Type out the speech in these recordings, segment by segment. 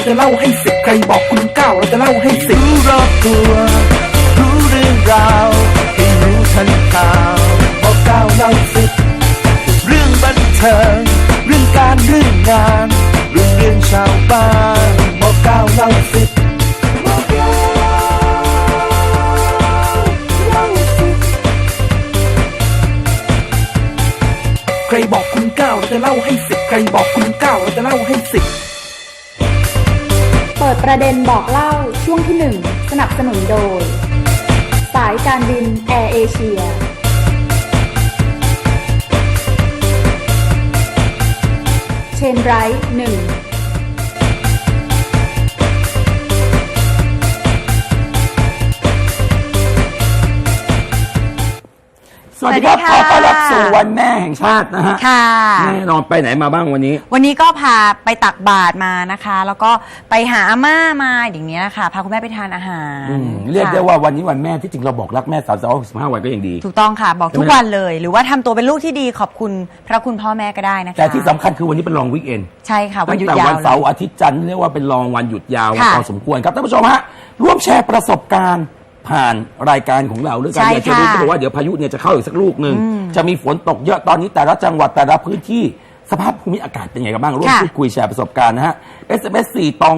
เราจะเล่าให้สิบใครบอกคุณเก้าเราจะเล่าให้สิบรู้รอบตัวรู้เรื่องราวให้รู้ทันข่าวบอกเก้าเล่าสิบเรื่องบันเทิงเรื่องการเรื่องงานเรื่องเรื่องชาวบ้านบอกเก้าเล่าสิบใครบอกคุณเก้าเราจะเล่าให้สิบใครบอกคุณเก้าเราจะเล่าให้สิบ ปิดประเด็นบอกเล่าช่วงที่1สนับสนุนโดย สายการบินแอร์เอเชียเชนไรท์หนึ่ง สวัสดีครับสขวัอสดีค่ะต้อนรับสู่วันแม่แห่งชาตินะฮะค่ะ แน่นอนไปไหนมาบ้างวันนี้ วันนี้ก็พาไปตักบาตรมานะคะ แล้วก็ไปหาอาม่ามาอย่างเนี้ยค่ะ พาคุณแม่ไปทานอาหารอืมเรียกค่ะได้ว่าวันนี้วันแม่ที่จริงเราบอกรักแม่สามสิบหกสิบห้าวันก็ยังดี ถูกต้องค่ะ บอกทุกใช่ไหมวันเลย หรือว่าทำตัวเป็นลูกที่ดีขอบคุณพระคุณพ่อแม่ก็ได้นะคะแต่ที่สำคัญคือวันนี้เป็นลองวิกเอนใช่ค่ะวัตั้นงหยุดแต่ยาววันเลเสาร์ยอาทิตย์จันทร์เรียกว่าเป็นลองวันหยุดยาวค่ะ พอสมควรครับท่านผู้ชมฮะร่วมแชร์ประสบการณ์ ผ่านรายการของเราเรื่องการใช่อยากจะรู้ค่ะก็บอกว่าเดี๋ยวพายุเนี่ยจะเข้าอีกสักลูกหนึ่งจะมีฝนตกเยอะตอนนี้แต่ละจังหวัดแต่ละพื้นที่สภาพภูมิอากาศเป็นไงกันบ้างร่วมค่ะ พูดคุยแชร์ประสบการณ์นะฮะ SMS 4ตอง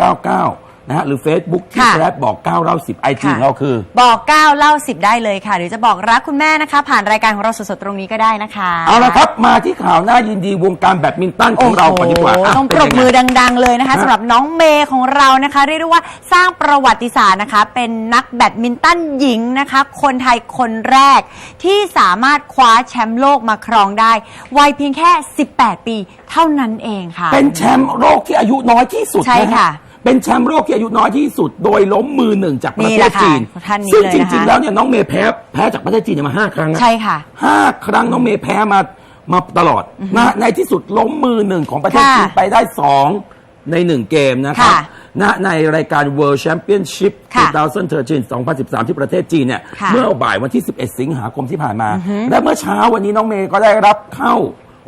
1699 นะฮะหรือ Facebook ที่ค่ะแชร์บอก9เล่า10 IG ของเราคือ บอกเก้าเล่าสิบได้เลยค่ะ หรือจะบอกรักคุณแม่นะคะ ผ่านรายการของเราสดๆตรงนี้ก็ได้นะคะเอาละครับมาที่ข่าวหน้ายินดีวงการแบดมินตันของเราก่อนดีกว่าโโหะต้องปเป็นรยับไงมือดัง ๆ เลยนะคะฮะ สำหรับน้องเมย์ของเรานะคะ เรียกได้ว่าสร้างประวัติศาสตร์นะคะ เป็นนักแบดมินตันหญิงนะคะ คนไทยคนแรก ที่สามารถคว้าแชมป์โลกมาครองได้วัยเพียงแค่ 18 ปีเท่านั้นเองค่ะ เป็นแชมป์โลกที่อายุน้อยที่สุดใช่นฮค่ะ เป็นแชมป์โลกที่อายุน้อยที่สุด โดยล้มมือหนึ่งจากประนี่เทแหศละค่ะจีนท่านนี้ซึ่งเลยจนะคะ ริง ๆ แล้วเนี่ยน้องเมย์แพ้แพ้จากประเทศจีนเนี่ยมาห้าครั้งนะ ใช่ค่ะ ห้าครั้งน้องเมย์แพ้มามาตลอดนะในที่สุดล้มมือหนึ่งของประเทศค่ะจีนไปได้สองในหนึ่งเกมนะครับค่ะนะในรายการ World Championship ค่ะ2013 2013 ที่ประเทศจีนเนี่ยค่ะเมื่อบ่ายวันที่ 11 สิงหาคมที่ผ่านมา และเมื่อเช้าวันนี้น้องเมย์ก็ได้รับเข้า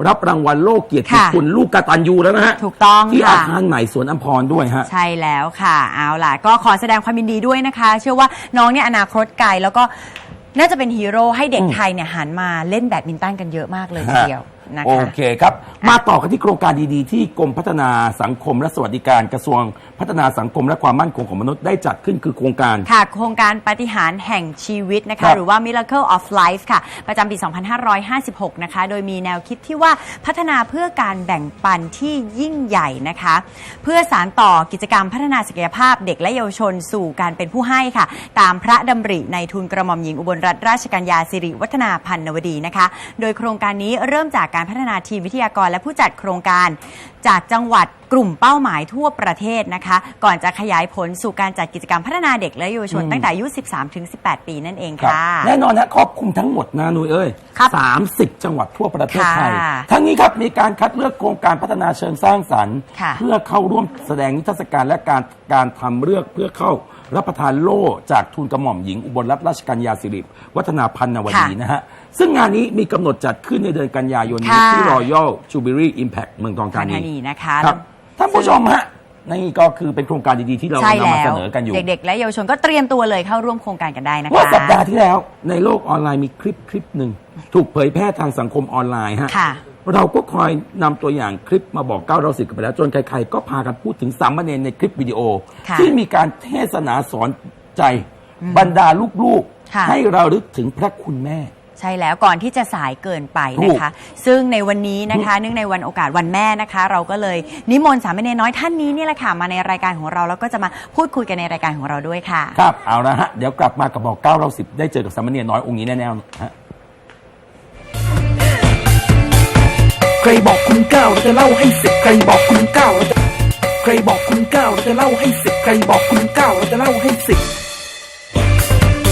รับรางวัลโลกเกียรติค่ะคุณลูกกตัญญูแล้วนะฮะถูกต้องที่ค่ะอาคารใหม่สวนอัมพรด้วยฮะใช่แล้วค่ะเอาล่ะ ก็ขอแสดงความยินดีด้วยนะคะ เชื่อว่าน้องเนี่ยอนาคตไกลแล้วก็น่าจะเป็นฮีโร่ให้เด็กไทยเนี่ยหันมาเล่นแบดมินตันกันเยอะมากเลยทีเดียว นะโอคะเคครับ มาต่อกันที่โครงการดีๆ ที่กรมพัฒนาสังคมและสวัสดิการกระทรวงพัฒนาสังคมและความมั่นคงของมนุษย์ได้จัดขึ้นคือโครงการ ค่ะ โครงการปาฏิหารย์แห่งชีวิตนะครัคะ บหรือว่า Miracle of Life ค่ะ ประจำปี 2556 นะคะ โดยมีแนวคิดที่ว่าพัฒนาเพื่อการแบ่งปันที่ยิ่งใหญ่นะคะ เพื่อสารต่อกิจกรรมพัฒนาศักยภาพเด็กและเยาวชนสู่การเป็นผู้ให้ค่ะ ตามพระดำริในทุนกระหม่อมหญิงอุบลรัตนราชกัญญาสิริวัฒนาพันนวดีนะคะ โดยโครงการนี้เริ่มจากการพัฒนาทีมวิทยากรและผู้จัดโครงการ จากจังหวัดกลุ่มเป้าหมายทั่วประเทศนะคะ ก่อนจะขยายผลสู่การจัดกิจกรรมพัฒนาเด็กและเยาวชนตั้งแต่อายุ 13-18 ปีนั่นเองครับค่ะ แน่นอนนะครอบคลุมทั้งหมดนะนุ้ยเอ้ยครับสามสิบจังหวัดทั่วประเทศไทยค่ะทั้งนี้ครับมีการคัดเลือกโครงการพัฒนาเชิงสร้างสรรค์ค่ะเพื่อเข้าร่วมแสดงนิทรรศการและการการทำเลือกเพื่อเข้ารับประทานโล่จากทุนกระหม่อมหญิงอุบลรัตนราชกัญญาสิริวัฒนาพันนวดีนะฮะ ซึ่งงานนี้มีกำหนดจัดขึ้นในเดือนกันยายนนี้ค่ะ ที่ Royal Jubilee Impact เมืองทองธาทางนีธานีนะคะ ครับท่านผู้ชมฮะนี่ก็คือเป็นโครงการดีๆที่เราใช่นำมาแล้เสวนอกันอยู่ เด็กๆ และเยาวชนก็เตรียมตัวเลยเข้าร่วมโครงการกันได้นะคะ เมื่อสัปดาห์ที่แล้วในโลกออนไลน์มีคลิปคลิปหนึ่งถูกเผยแพร่ทางสังคมออนไลน์ฮะ ค่ะ เราก็คอยนำตัวอย่างคลิปมาบอกเก้าเราสิบกันไปแล้ว จนใครๆ ก็พากันพูดถึงสามเณรในคลิปวิดีโอ ค่ะที่มีการเทศนาสอนใจ บรรดาลูกค่ะ ๆ ให้เราลึกถึงพระคุณแม่ ใช่แล้วก่อนที่จะสายเกินไปนะคะ ซึ่งในวันนี้นะคะเนื่องในวันโอกาสวันแม่นะคะ เราก็เลยนิมนต์สามเณรน้อยท่านนี้นี่แหละค่ะมาในรายการของเราแล้วก็จะมาพูดคุยกันในรายการของเราด้วยค่ะ ครับเอาละฮะเดี๋ยวกลับมากับบอกเก้าเราสิบได้เจอกับสามเณรน้อยองค์นี้แน่ๆฮะใครบอกคุณเก้าเราจะเล่าให้สิบใครบอกคุณเก้าเราจะใครบอกคุณเก้าเราจะเล่าให้สิบใครบอกคุณเก้าเราจะเล่าให้สิบ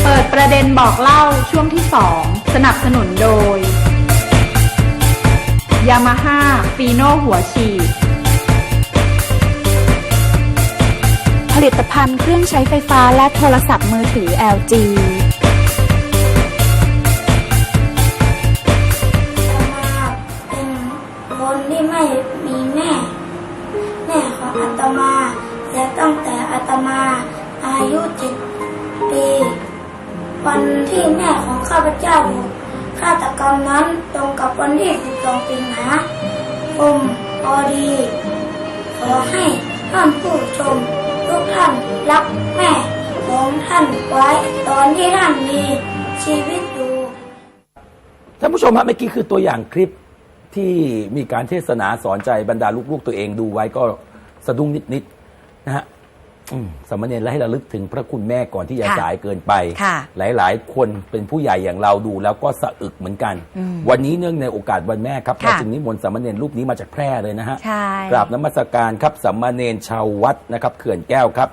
เปิดประเด็นบอกเล่าช่วงที่2สนับสนุนโดยยามาฮ่าฟีโน่หัวฉีดผลิตภัณฑ์เครื่องใช้ไฟฟ้าและโทรศัพท์มือถือ LG มาเป็นคนที่ไม่มีแม่ แม่ของอาตมาเสียตั้งแต่อาตมาอายุเจ็ด ที่แม่ของข้าพเจ้าถูกฆาตกรรมนั้นตรงกับวันที่ 12 สิงหาคมพอดี ขอให้ท่านผู้ชมทุกท่านรักแม่ของท่านไว้ตอนที่ท่านมีชีวิตอยู่ท่านผู้ชมฮะเมื่อกี้คือตัวอย่างคลิปที่มีการเทศนาสอนใจบรรดาลูกๆตัวเองดูไว้ก็สะดุ้งนิดๆนะฮะ อืมสามเณรและให้ระลึกถึงพระคุณแม่ก่อนที่จะค่ะสายเกินไปค่ะหลาย ๆ คนเป็นผู้ใหญ่อย่างเราดูแล้วก็สะอึกเหมือนกัน วันนี้เนื่องในโอกาสวันแม่ครับค่ะเราจึงนิมนต์สามเณรรูปนี้มาจากแพร่เลยนะฮะใช่กราบนมัสการครับสามเณรชาววัดนะครับเขื่อนแก้วครับ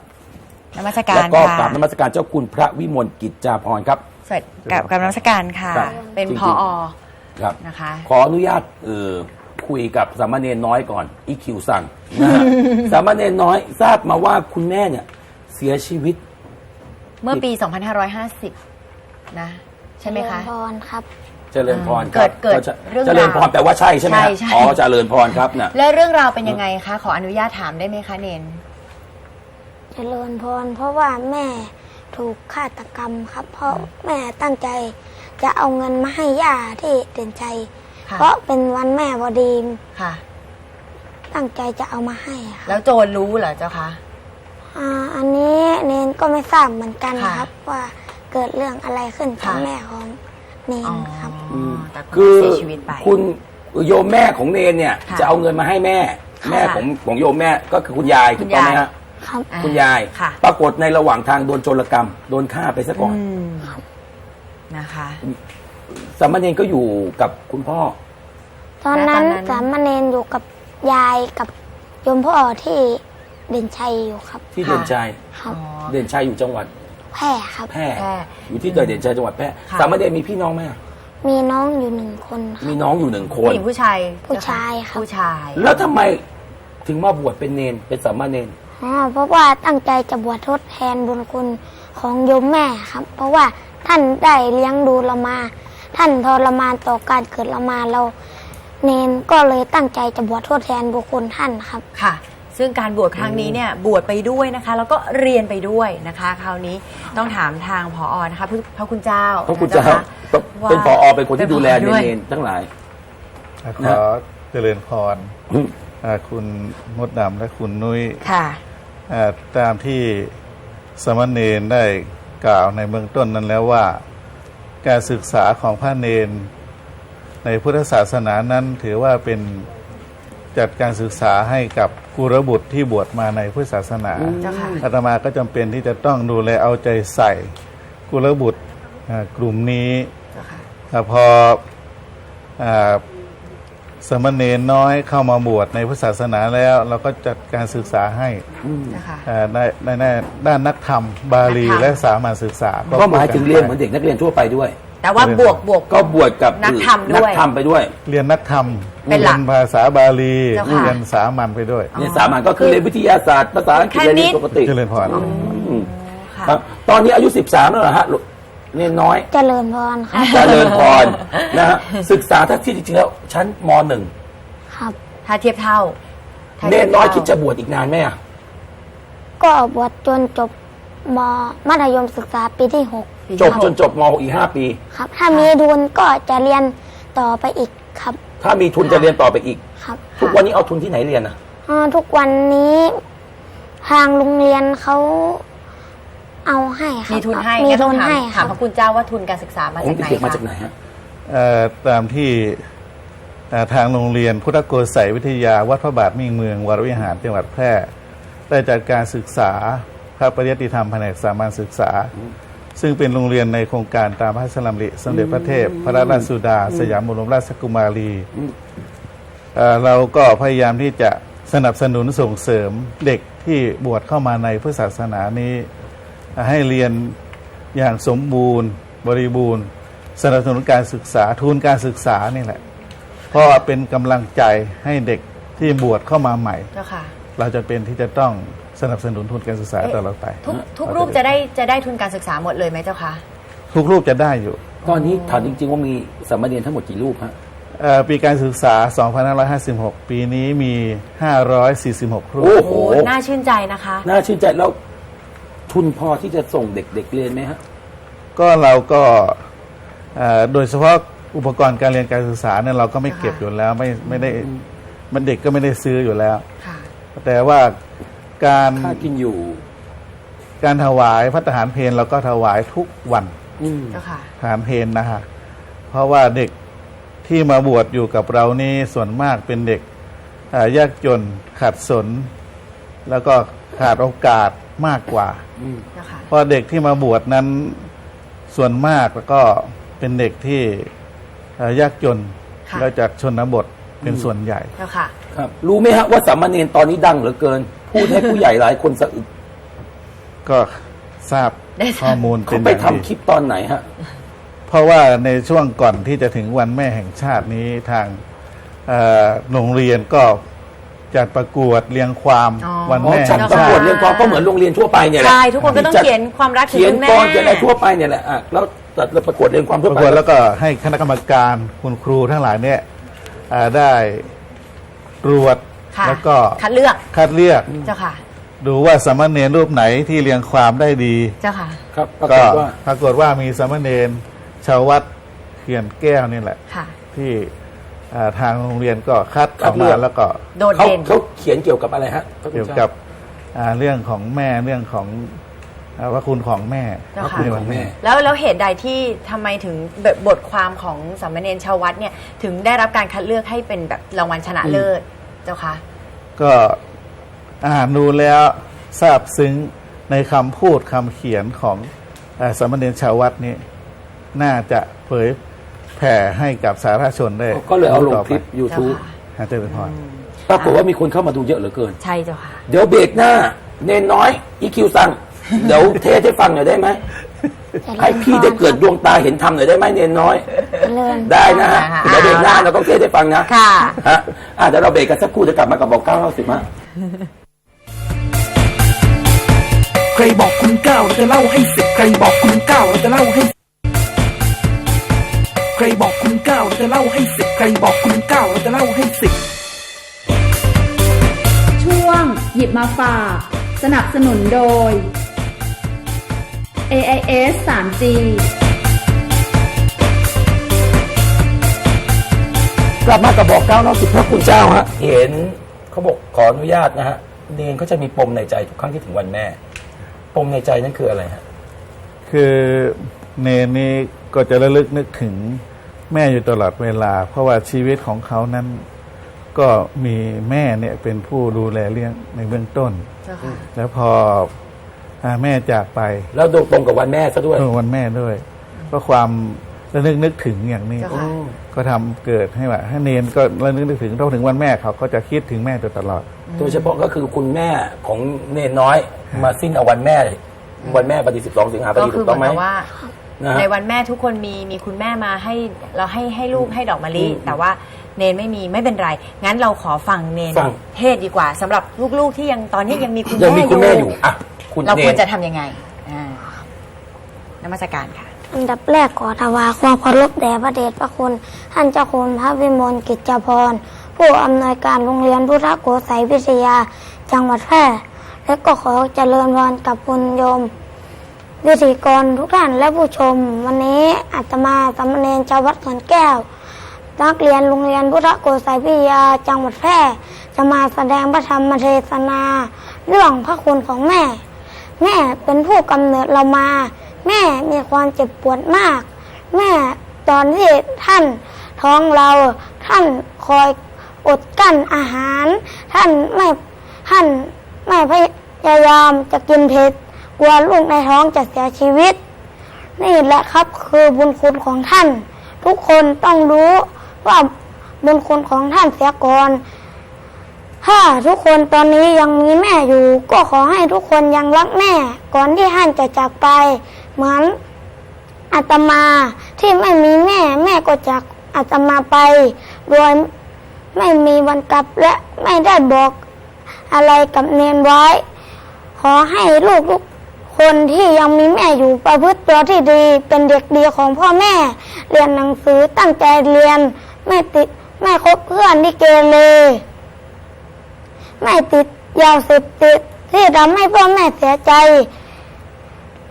นมัสการแล้วก็ค่ะกราบนมัสการเจ้าคุณพระวิมลกิจจาภรณ์ครับสวัสดีกับกับนมัสการค่ะครับเป็นจริงพๆอครับนะคะ ขออนุญาตเออ คุยกับสามเณรน้อยก่อนอีคิวสั่งนะฮะ สามเณรน้อยทราบมาว่าคุณแม่เนี่ย เสียชีวิต เมื่อปี 2550 นะ ใช่ไหมคะ เจริญพรครับ เจริญพรครับเกิดเกิดจะเรื่องเจริญพรราวแปลว่าใช่ใช่ไหมฮะใช่ใช่ อ๋อเจริญพรครับน่ะ แล้วเรื่องราวเป็นยังไงคะ ขออนุญาตถามได้ไหมคะเนน เจริญพร เพราะว่าแม่ถูกฆาตกรรมครับ เพราะแม่ตั้งใจจะเอาเงินมาให้ย่าที่เด่นใจ ค่ะ เพราะเป็นวันแม่พอดีค่ะ ตั้งใจจะเอามาให้ครับแล้วโจรรู้เหรอเจ้าคะ อ่าอันนี้เนนก็ไม่ทราบเหมือนกันค่ะ ครับ ว่าเกิดเรื่องอะไรขึ้นกับค่ะแม่ของเนนอ๋อครับแต่ก็คือเสียชีวิตไป คุณโยมแม่ของเนนเนี่ย ค่ะ จะเอาเงินมาให้แม่ค่ะแม่ของของโยมแม่ก็คือคุณยายคุถูกณต้องยายไหมฮะครับ อ่าคุณยาย ค่ะปรากฏในระหว่างทางโดนโจรกรรม โดนฆ่าไปซะก่อน อืมนะคะสามเณรก็อยู่กับคุณพ่อ ตอนนั้นแล้วตอนนั้น สามเณรอยู่กับยายกับโยมพ่อที่เด่นชัยอยู่ครับ ที่ค่ะ เด่นชัยครับ อ๋อ เด่นชัยอยู่จังหวัดแพร่ครับ แพร่แพร่อยู่ที่เด่นชัยจังหวัดแพร่ค่ะ สามเณรมีพี่น้องไหมอะมีน้องอยู่หนึ่งคนครับ มีน้องอยู่หนึ่งคผู้น หญิงผู้ชายผู้ชายครับ ผู้ชายแล้วทำไมถึงมาบวชเป็นเนนเป็นสามเณรอ๋อเพราะว่าตั้งใจจะบวชทดแทนบุญคุณของโยมแม่ครับ เพราะว่าท่านได้เลี้ยงดูเรามา ท่านทรมานต่อการเกิดเรามาเรา เนนก็เลยตั้งใจจะบวชทดแทนบุญคุณท่านครับ ค่ะ ซึ่งการบวชครั้งนี้เนี่ยบวชไปด้วยนะคะ แล้วก็เรียนไปด้วยนะคะ คราวนี้ต้องถามทางผอนะคะพระพระคุณเจ้าเพราะคุณเจ้านะคะเป็นผอเป็นคนที่ดูแลเป็นผอด้วย เนนๆทั้งหลาย ขอเจริญพรอ่าคุณมดดำและคุณนุ้ยค่ะ อ่าตามที่สมณเณรได้กล่าวในเบื้องต้นนั้นแล้วว่า การศึกษาของพระเนน ในพุทธศาสนานั้นถือว่าเป็นจัดการศึกษาให้กับกุรบุตรที่บวชมาในพุทธศาสนาเจ้าค่ะ อาตมาก็จำเป็นที่จะต้องดูแลเอาใจใส่กุลบุตรอ่ากลุ่มนี้เจ้าค่ะ แต่พออา สมณเณรน้อยเข้ามาบวชในพุทธศาสนาแล้ว เราก็จัดการศึกษาให้เจ้าค่ะอ่าในในในด้านนักธรรม บาลีนักธรรมและสามัญศึกษาก็หมายถึงเรียนเหมือนเด็กนักเรียนทั่วไปด้วย แต่ว่าบวกบวก ก็บวชกับนักธรรมด้วย นักธรรมไปด้วย เรียนนักธรรมเป็นหลักยภาษาบาลีเจ้าค่ะ เรียนสามัญไปด้วยเรียนสามัญก็คือเรียนวิทยาศาสตร์ภาษาอังกฤษแค่เรียนนี้ปกติเจริญพร อืมค่ะ ครับ ตอนนี้อายุ 13 แล้วเหรอฮะลูก เนนน้อย เจริญพรครับ เจริญพรนะฮะศึกษาถ้าที่จริงๆแล้วชั้นมหนึ่งครับ ถ้าเทียบเท่าถ้าเนทียนบน้อยท่าคิดจะบวชอีกนานไหมอะก็บวชจนจบมมัธยมศึกษาปีที่หกปีจบที่จนจบม .6 อีก5ปี ครับ ถ้ามีทุนก็จะเรียนต่อไปอีกครับถ้ามีทุนจะเรียนต่อไปอีก ครับทุกวันนี้เอาทุนที่ไหนเรียนอะอ่าทุกวันนี้ ทางโรงเรียนเขา เอาให้ครับมีทุนให้มีงั้นต้ทุองนถามให้คถารัมบพระคุณเจ้าว่าทุนการศึกษามาของจากไหนเด็กๆมาคะ จากไหนฮะ เอ่อตามที่เอ่อทางโรงเรียนพุทธโกศัยวิทยาวัดพระบาทมิ่งเมืองวรวิหารจังหวัดแพร่ ได้จัดการศึกษาพระปริยติธรรมแผนกสามัญศึกษา ซึ่งเป็นโรงเรียนในโครงการตามพระราชดำริสมเด็จพระเทพ พระราชสุดา สยามบรมราชกุมารีเอ่อเราก็พยายามที่จะสนับสนุนส่งเสริมเด็กที่บวชเข้ามาในพุทธศาสนานี้ ให้เรียนอย่างสมบูรณ์ บริบูรณ์ สนับสนุนการศึกษาทุนการศึกษานี่แหละ เพราะว่าเป็นกำลังใจให้เด็กที่บวชเข้ามาใหม่ เจ้าค่ะ เราจะเป็นที่จะต้องสนับสนุนทุนการศึกษาเอ๊ะต่อเราไปทุกทุกรูปจะได้จะได้ทุนการศึกษาหมดเลยไหมเจ้าคะทุกรูปจะได้อยู่ ตอนนี้ถามจริง ๆ ว่ามีสามเณรทั้งหมดกี่รูปฮะเอ่อปีการศึกษา 2556 ปีนี้มี 546ครูโอ้โอ้โหโห น่าชื่นใจนะคะ น่าชื่นใจแล้ว ทุนพอที่จะส่งเด็กๆเรียนไหมฮะก็เราก็เอ่อโดยเฉพาะอุปกรณ์การเรียนการศึกษาเนี่ยเราก็ไม่เก็บอยู่แล้วไม่ไม่ได้มันเด็กก็ไม่ได้ซื้ออยู่แล้ว ค่ะ แต่ว่าการค่ากินอยู่ การถวายพระทหารเพลเราก็ถวายทุกวันอืม เจ้าค่ะ ทหารเพลนะฮะเพราะว่าเด็กที่มาบวชอยู่กับเรานี่ส่วนมากเป็นเด็กเอ่อยากจนขาดสน แล้วก็ขาดโอกาสมากกว่า เจ้าค่ะเพราะเด็กที่มาบวชนั้นส่วนมากแล้วก็เป็นเด็กที่เอ่อยากจนค่ะแล้วจากชนบทเป็นส่วนใหญ่ เจ้าค่ะ ครับ รู้ไหมฮะว่าสามเณรตอนนี้ดังเหลือเกิน พูดให้ผู้ใหญ่หลายคนสะอึกก็ทราบได้ทราบ ข้อมูลเป็เขานไปอย่างทำดีคลิปตอนไหนฮะ เพราะว่าในช่วงก่อนที่จะถึงวันแม่แห่งชาตินี้ทางเอ่อโรงเรียนก็ จัดประกวดเรียงความอ๋อ วันอ๋อแม่จัแห่ดงประชากวดติเรียนความก็เหมือนโรงเรียนทั่วไปเนี่ยแหละใช่ทุกคนก็ต้องจัดเขียนความรักถึงเขียนคุณแม่ กรเขียนอะไรทั่วไปเนี่ยแหละอะแล้วจัดประกวดเรียนความปทั่วระไปกวดแล้วก็ให้คณะกรรมการคุณครูทั้งหลายเนี่ยเอ่อได้ตรวจค่ะแล้วก็คัดเลือก คัดเลือกเจ้าค่ะ ดูว่าสามเณรรูปไหนที่เรียงความได้ดี เจ้าค่ะ ครับปรากก็ฏว่า ปรากฏว่ามีสามเณรชาววัดเขียนแก้วนี่แหละ ค่ะ ที่เอ่อ ทางโรงเรียนก็คัดคัอดอกเลืมาอก แล้วก็โดดเขาเด่น เขาเขียนเกี่ยวกับอะไรฮะพระคุณเกี่ยวจ้า กับอ่าเรื่องของแม่เรื่องของอ่าพระคุณของแม่เจ้าพระค่ะคุณของแม่แล้วแล้วเหตุใดที่ทำไมถึงแบบบทความของสามเณรชาววัดเนี่ยถึงได้รับการคัดเลือกให้เป็นแบบรางวัลชนะเลิศเจ้าค่ะก็อ่านดูแล้วทราบซึ้งในคำพูดคำเขียนของเอ่อสามเณรชาววัดนี้ น่าจะเผย แผ่ให้กับสาธารณชนได้ก็เลยเอาลงต่ไปคลิป YouTube เจ้าค่ะอาจจะเป็นพรปรากฏว่ามีคนเข้ามาดูเยอะเหลือเกิน ใช่เจ้าค่ะ เดี๋ยวเบรกหน้า เนนน้อย อีคิวสั่ง เดี๋ยวเทศให้ฟังหน่อยได้ไหมให้พี่ได้เกิดดวงตาเห็นธรรมหน่อยได้ไหมเนนน้อยเลินได้นะฮะค่ะเดี๋ยวเบรกหน้าเราต้องเทศให้ฟังนะ ค่ะฮะอะเดี๋ยวเราเบรกกันสักครู่จะกลับมากับบอกเก้าเล่าสิบฮะใครบอกคุณเก้าเราจะเล่าให้สิบใครบอกคุณเก้าเราจะเล่าให้ใค รบอกคุณเก้าเราจะเล่าให้สิบใครบอกคุณเก้าเราจะเล่าให้สิบช่วงหยิบมาฝาก สนับสนุนโดย AIS 3G กลับมากับบอกเก้าเล่าสิบพระคุณเจ้าฮะเห็นเขาบอกขออนุญาตนะฮะเนนเขาจะมีปมในใจทุกครั้งที่ถึงวันแม่ ปมในใจนั่นคืออะไรฮะคือเนนนี่ก็จะระลึกนึกถึง แม่อยู่ตลอดเวลา เพราะว่าชีวิตของเขานั้นก็มีแม่เนี่ยเป็นผู้ดูแลเลี้ยงในเบื้องต้น เจ้าค่ะ แล้วพออาแม่จากไปแล้วโดนตรงกับวันแม่ซะด้วยเมื่อวันแม่ด้วยก็ความระลึกนึกถึงอย่างนี้ เจ้าค่ะ ก็ทำเกิดให้ว่าให้เนนก็ระลึกนึกถึงเท่าถึงวันแม่เขาก็จะคิดถึงแม่อยู่ตลอด โดยเฉพาะก็คือคุณแม่ของเนนน้อยมาสิ้นเอาวันแม่ วันแม่ปฏิสิบสองสิงหาปก็ฏิคืถูอกเหต้องไหมมือนกับว่า นะฮะ ในวันแม่ทุกคนมีมีคุณแม่มาให้เราให้ให้ลูกให้ดอกมะลิแต่ว่าเนนไม่มีไม่เป็นไร งั้นเราขอฟังเนนฟัง เทศดีกว่าสำหรับลูกๆที่ยังตอนนี้ยังมีคุณยังแม่มีคุณแม่อยู่อะคุณเราเนควรนจะทำยังไงอ่านมัสการค่ะ อันดับแรกขอถวายความเคารพแด่พระเดชพระคุณ ท่านเจ้าคุณพระวิมลกิจจพร ผู้อำนวยการโรงเรียนพุทธโกสัยวิทยา จังหวัดแพร่ และก็ขอเจริญพรกับคุณโยม วิธีกรทุกท่านและผู้ชม วันนี้อาตมาสามเณรชาววัดสวนแก้ว นักเรียนโรงเรียนพุทธโกสัยวิยาจังหวัดแพร่จะมาแสดงพระธรรมเทศนา เรื่องพระคุณของแม่ แม่เป็นผู้กำเนิดเรามา แม่มีความเจ็บปวดมาก แม่ตอนที่ท่านท้องเราท่านคอยอดกั้นอาหาร ท่านไม่ท่านไม่พยายามจะกินเผ็ด ลัวลูกในท้องจะเสียชีวิต นี่แหละครับคือบุญคุณของท่าน ทุกคนต้องรู้ว่าบุญคุณของท่านเสียก่อนถ้าทุกคนตอนนี้ยังมีแม่อยู่ ก็ขอให้ทุกคนยังรักแม่ ก่อนที่ท่านจะจากไป เหมือนอาตมาที่ไม่มีแม่ แม่ก็จากอาตมาไปโดยไม่มีวันกลับและไม่ได้บอกอะไรกับเนนไว้ ขอให้ลูกทุก คนที่ยังมีแม่อยู่ประพฤติตัวที่ดี เป็นเด็กดีของพ่อแม่ เรียนหนังสือตั้งใจเรียน ไม่ติดไม่คบเพื่อนที่เกเรไม่ติดยาเสพติดที่ทำให้พ่อแม่เสียใจ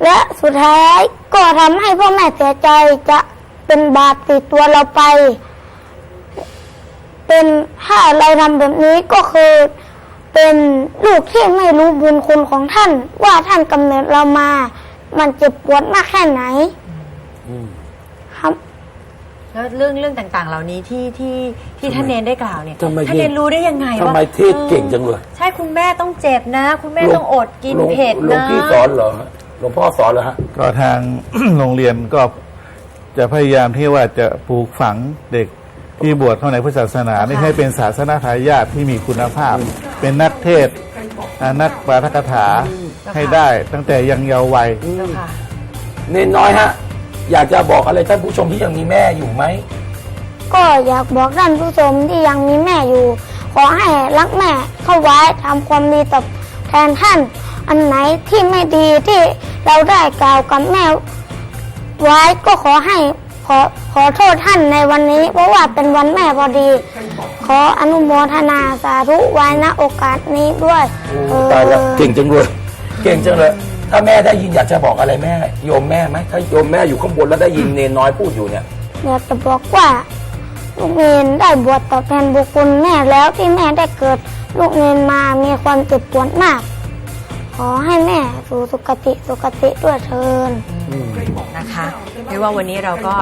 และสุดท้ายก็ทำให้พ่อแม่เสียใจจะเป็นบาปติดตัวเราไป เป็นถ้าเราทำแบบนี้ก็คือ เป็นลูกที่ไม่รู้บุญคุณของท่าน ว่าท่านกำเนิดเรามา มันเจ็บปวดมากแค่ไหนครับแล้วเรื่องเรื่องต่างๆ เหล่านี้ที่ที่ที่ท่านเนนได้กล่าวเนี่ยทำไมท่านเนนรู้ได้ยังไงทำว่าไมเทศเก่งจังเลยใช่คุณแม่ต้องเจ็บนะ คุณแม่ต้องอดกินหลวงเผ็ดหลวงนะพี่สอนเหรอฮะหลวงพ่อสอนเหรอฮะ ก็ทาง โรงเรียนก็จะพยายามที่ว่าจะปลูกฝังเด็กที่บวชเข้าในพุทธศาสนานี่ให้เป็นศาสนาทายาทที่มีคุณภาพ เป็นนักเทศน์อ่านักปาฐกถาให้ได้ตั้งแต่ยังเยาว์วัยเจ้าค่ะเนนน้อยฮะ อยากจะบอกอะไรท่านผู้ชมที่ยังมีแม่อยู่ไหม ก็อยากบอกท่านผู้ชมที่ยังมีแม่อยู่ ขอให้รักแม่เข้าไว้ทำความดีตอบแทนท่าน อันไหนที่ไม่ดีที่เราได้กล่าวกับแม่ไว้ก็ขอให้ ขอขอโทษท่านในวันนี้ เพราะว่าเป็นวันแม่พอดี ขออนุโมทนาสาธุไว้ณโอกาสนี้ด้วยเออตายแล้วเก่งจังเลยเก่งจังเลย ถ้าแม่ได้ยินอยากจะบอกอะไรแม่ โยมแม่ไหมถ้าโยมแม่อยู่ข้างบนแล้วได้ยินเนนน้อยพูดอยู่เนี่ย อยากจะบอกว่า ลูกเนนได้บวชตอบแทนบุญคุณแม่แล้วที่แม่ได้เกิด ลูกเนนมามีความเจ็บปวดมาก ขอให้แม่สู่สุคติสุคติด้วยเทิน นะคะเรียกว่าวันนี้เราก็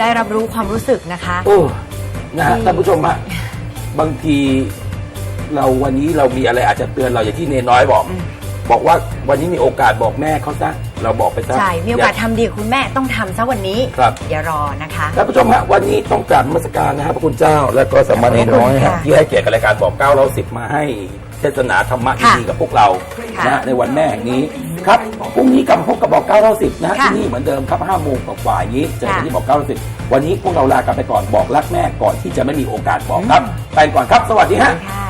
ได้รับรู้ความรู้สึกนะคะ โอ้นะฮะท่านผู้ชมฮะบางทีเราวันนี้เรามีอะไรอาจจะเตือนเราอย่างที่เนนน้อยบอก บอกว่าวันนี้มีโอกาสบอกแม่เขาซะเราบอกไปซะใช่มีโอกาสย่ทำดีกับคุณแม่ต้องทำซะวันนี้ ครับ อย่ารอนะคะท่านผู้ชมฮะวันนี้ต้องกราบนมัสการนะครับพระคุณเจ้า และก็สามเณรน้อยขอบคุณฮะค่ะที่ให้เกียรติกับรายการบอกเก้าเราสิบมาให้เทศนาธรรมะค่ะดีๆกับพวกเราค่ะ นะฮะในวันแม่แห่งนี้ ครับพรุ่งนี้กลับมาพบกับบอกเก้าเราสิบนะฮะค่ะที่นี่เหมือนเดิมครับห้าโมงกว่าๆอย่างนี้เจอกันค่ะที่บอกเก้าเราสิบวันนี้พวกเราลากันไปก่อนบอกรักแม่ก่อนที่จะไม่มีโอกาสบอกครับ ไปก่อนครับ สวัสดีฮะ ค่ะ